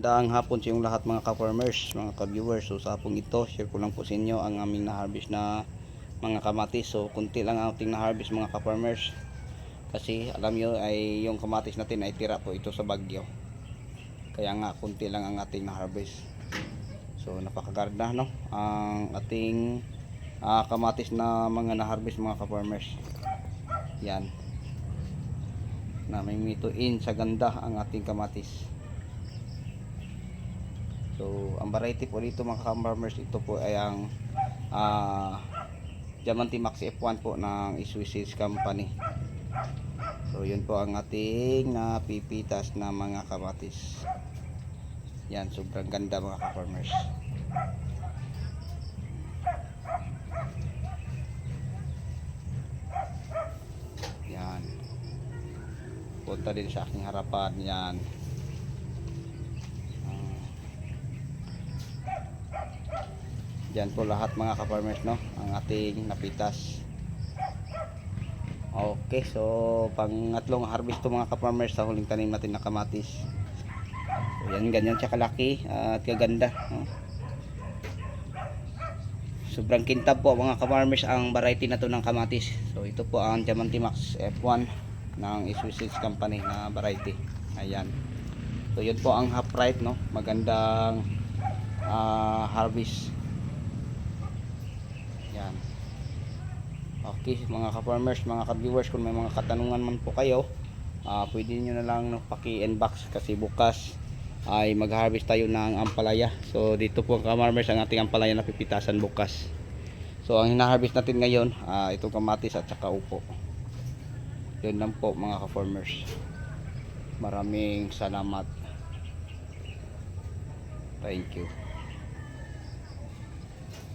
Daang hapon sa yung lahat mga ka-farmers, mga ka-viewers. So sa hapong ito, share ko lang po sa inyo ang aming na-harvest na mga kamatis. So kunti lang ang ating na-harvest mga ka-farmers. Kasi alam nyo ay yung kamatis natin ay tira po ito sa bagyo. Kaya nga kunti lang ang ating na-harvest. So napakaganda no ang ating ah, kamatis na mga na-harvest mga ka-farmers. Yan. Na may mituin sa ganda ang ating kamatis. So, ang variety po dito mga ka-farmers, ito po ay ang ah Diamante Max F1 po ng Seeds Company. So, yun po ang ating napipitas na mga kamatis. Yan, sobrang ganda mga ka-farmers. Yan. Punta din sa aking harapan. Yan. Diyan po lahat mga ka-farmers no, ang ating napitas. Okay, so pangatlong harvest to mga ka-farmers sa huling tanim natin na kamatis. So, yan ganyan siya kalaki at kaganda. no. Sobrang kintab po mga ka-farmers ang variety na to ng kamatis. So ito po ang Diamante Max F1 ng Seeds Company na variety. Ayan. So yun po ang half right no, magandang ah, harvest. Yan. Okay, mga ka-farmers, mga ka-viewers, kung may mga katanungan man po kayo, ah pwede nyo na lang no, paki-inbox kasi bukas ay mag-harvest tayo ng ampalaya. So dito po ka-farmers ang ating ampalaya na pipitasan bukas. So ang hina-harvest natin ngayon, ah itong kamatis at saka upo. Yun lang po mga ka-farmers. Maraming salamat. Thank you.